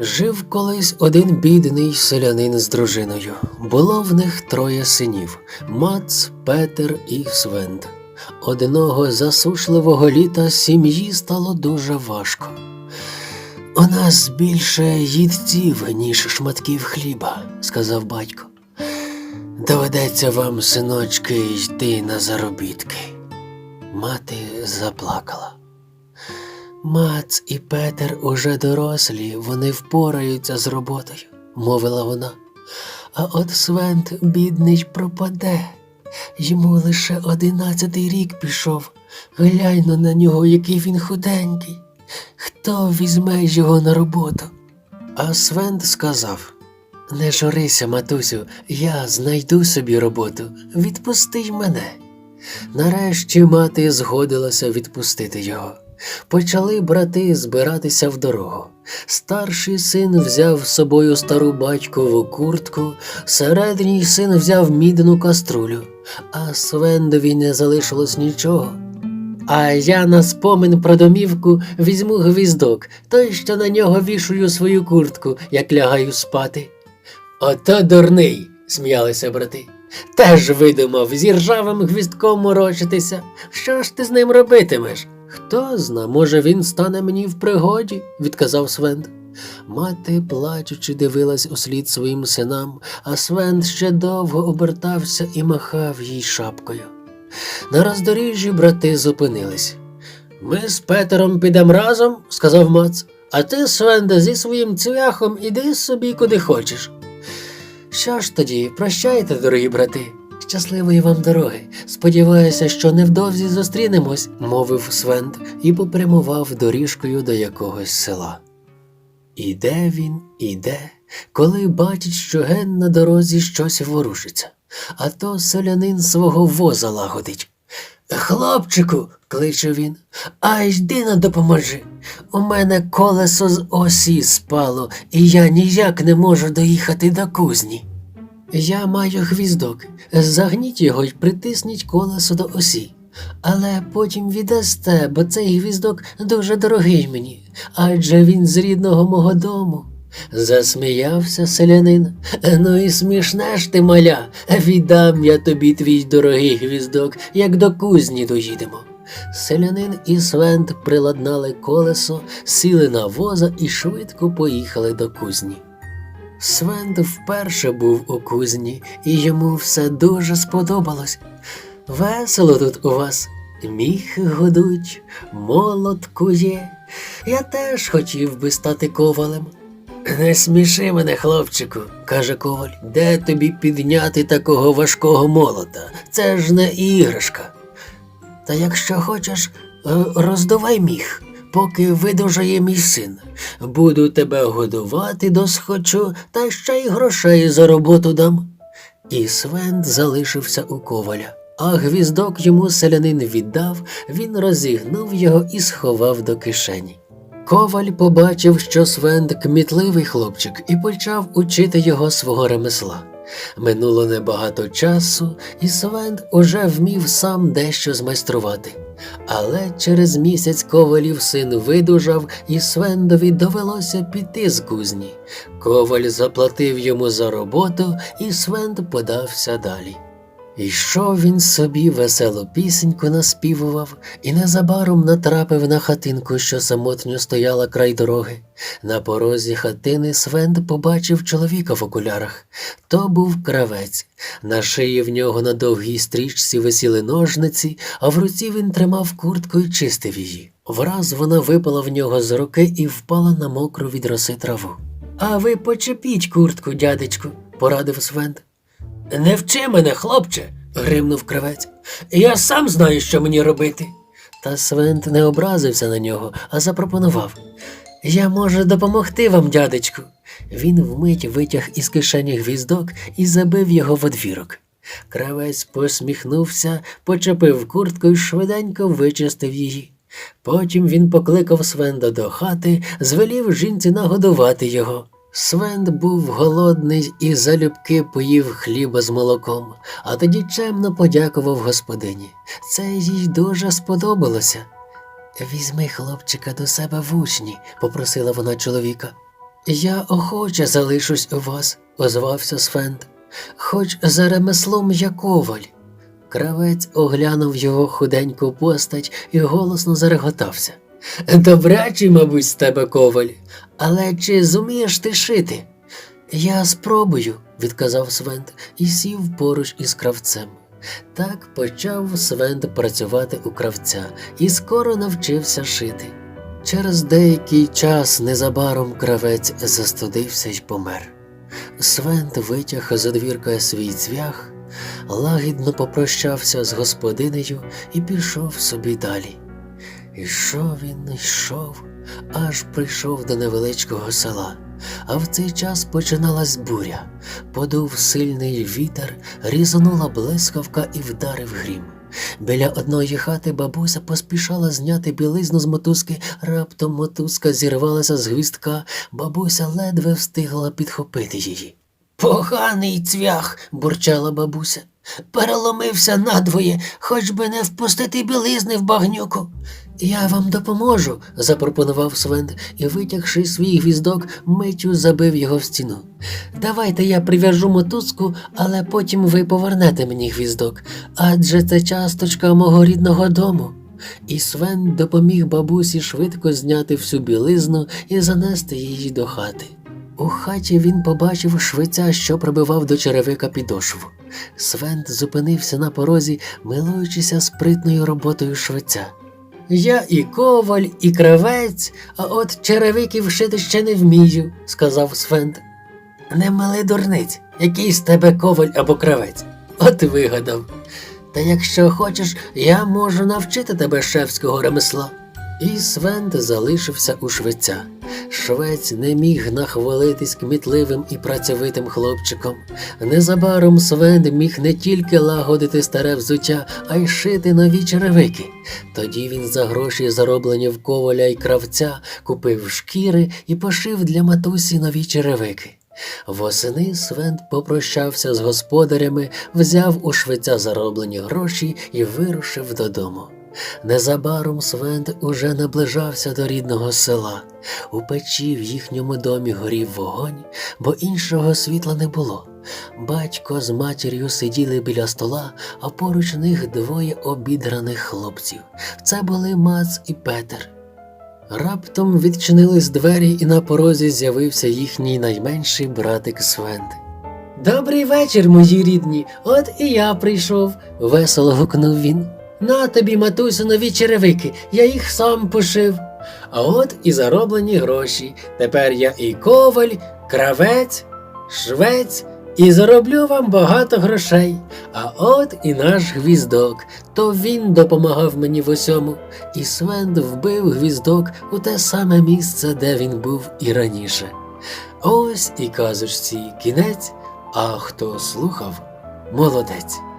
Жив колись один бідний селянин з дружиною. Було в них троє синів Мац, Петер і Свент. Одного засушливого літа сім'ї стало дуже важко. У нас більше їдців, ніж шматків хліба, сказав батько. Доведеться вам, синочки, йти на заробітки. Мати заплакала. Мац і Петер уже дорослі, вони впораються з роботою, мовила вона. А от Свент, бідний, пропаде. Йому лише одинадцятий рік пішов. Гляньно на нього, який він худенький. Хто візьме його на роботу? А Свент сказав: Не журися, матусю, я знайду собі роботу. Відпусти й мене. Нарешті мати згодилася відпустити його. Почали брати збиратися в дорогу. Старший син взяв з собою стару батькову куртку, середній син взяв мідну каструлю, а Свендові не залишилось нічого. А я на спомин про домівку візьму гвіздок, той, що на нього вішую свою куртку, як лягаю спати. Ото дурний, сміялися брати. Теж видумав зі ржавим гвіздком морочитися. Що ж ти з ним робитимеш? Хто зна, може, він стане мені в пригоді, відказав Свент. Мати, плачучи, дивилась услід своїм синам, а Свент ще довго обертався і махав їй шапкою. На роздоріжжі брати зупинились. Ми з Петером підемо разом, сказав Мац, а ти, Свенде, зі своїм цвяхом іди собі куди хочеш. Що ж тоді, прощайте, дорогі брати. Щасливої вам дороги. Сподіваюся, що невдовзі зустрінемось, мовив Свент і попрямував доріжкою до якогось села. Іде він, іде, коли бачить, що ген на дорозі щось ворушиться, а то селянин свого воза лагодить. Хлопчику, кличе він, а йди на допоможи. У мене колесо з осі спало, і я ніяк не можу доїхати до кузні. Я маю гвіздок. Загніть його й притисніть колесо до осі. Але потім віддасте, бо цей гвіздок дуже дорогий мені, адже він з рідного мого дому. Засміявся селянин. Ну і смішне ж ти, маля. Віддам я тобі твій дорогий гвіздок, як до кузні доїдемо. Селянин і Свент приладнали колесо, сіли на воза і швидко поїхали до кузні. Свент вперше був у кузні, і йому все дуже сподобалось. Весело тут у вас. Міх годуть, молот кує. Я теж хотів би стати ковалем. Не сміши мене, хлопчику, каже коваль. Де тобі підняти такого важкого молота? Це ж не іграшка. Та якщо хочеш, е, роздавай міх, поки видужає мій син. Буду тебе годувати досхочу, та ще й грошей за роботу дам. І Свент залишився у коваля. А гвіздок йому селянин віддав, він розігнув його і сховав до кишені. Коваль побачив, що Свент кмітливий хлопчик, і почав учити його свого ремесла. Минуло небагато часу, і Свен уже вмів сам дещо змайструвати. Але через місяць ковалів син видужав, і Свендові довелося піти з кузні. Коваль заплатив йому за роботу, і Свент подався далі. Йшов він собі веселу пісеньку наспівував і незабаром натрапив на хатинку, що самотньо стояла край дороги. На порозі хатини Свент побачив чоловіка в окулярах. То був кравець. На шиї в нього на довгій стрічці висіли ножниці, а в руці він тримав куртку і чистив її. Враз вона випала в нього з руки і впала на мокру від роси траву. А ви почепіть куртку, дядечку, порадив Свент. Не вчи мене, хлопче, гримнув кравець. Я сам знаю, що мені робити. Та Свент не образився на нього, а запропонував. Я можу допомогти вам, дядечку. Він вмить витяг із кишені гвіздок і забив його в одвірок. Кравець посміхнувся, почепив куртку і швиденько вичистив її. Потім він покликав Свенда до хати, звелів жінці нагодувати його. Свенд був голодний і залюбки поїв хліба з молоком, а тоді чемно подякував господині. Це їй дуже сподобалося. Візьми хлопчика до себе в учні, попросила вона чоловіка. Я охоче залишусь у вас, озвався Свент, хоч за ремеслом я коваль. Кравець оглянув його худеньку постать і голосно зареготався. Добрячий, мабуть, з тебе коваль, але чи зумієш ти шити? Я спробую, відказав Свент і сів поруч із кравцем. Так почав Свент працювати у кравця і скоро навчився шити. Через деякий час незабаром кравець застудився й помер. Свент витяг з одвірка свій цвях, лагідно попрощався з господинею і пішов собі далі. Ішов він, йшов, аж прийшов до невеличкого села. А в цей час починалась буря. Подув сильний вітер, різанула блискавка і вдарив грім. Біля одної хати бабуся поспішала зняти білизну з мотузки, раптом мотузка зірвалася з гвістка, бабуся ледве встигла підхопити її. Поганий цвях, бурчала бабуся. Переломився надвоє, хоч би не впустити білизни в багнюку. Я вам допоможу, запропонував Свент і, витягши свій гвіздок, миттю забив його в стіну. Давайте я прив'яжу мотузку, але потім ви повернете мені гвіздок, адже це часточка мого рідного дому. І Свен допоміг бабусі швидко зняти всю білизну і занести її до хати. У хаті він побачив швеця, що прибивав до черевика підошву. Свент зупинився на порозі, милуючися спритною роботою швеця. Я і коваль, і кравець, а от черевиків шити ще не вмію, сказав Свент. Не мали дурниць, який з тебе коваль або кравець. От вигадав. Та якщо хочеш, я можу навчити тебе шефського ремесла. І Свент залишився у швеця. Швець не міг нахвалитись кмітливим і працьовитим хлопчиком. Незабаром Свен міг не тільки лагодити старе взуття, а й шити нові черевики. Тоді він за гроші, зароблені в коваля й кравця, купив шкіри і пошив для матусі нові черевики. Восени Свент попрощався з господарями, взяв у швеця зароблені гроші і вирушив додому. Незабаром Свент уже наближався до рідного села. У печі в їхньому домі горів вогонь, бо іншого світла не було. Батько з матір'ю сиділи біля стола, а поруч них двоє обідраних хлопців. Це були Мац і Петер. Раптом відчинились двері, і на порозі з'явився їхній найменший братик Свент. Добрий вечір, мої рідні. От і я прийшов, весело гукнув він. На тобі, матусю, нові черевики, я їх сам пошив. А от і зароблені гроші. Тепер я і коваль, кравець, швець, і зароблю вам багато грошей. А от і наш гвіздок. То він допомагав мені в усьому. І Свент вбив гвіздок у те саме місце, де він був і раніше. Ось і казочці кінець, а хто слухав, молодець.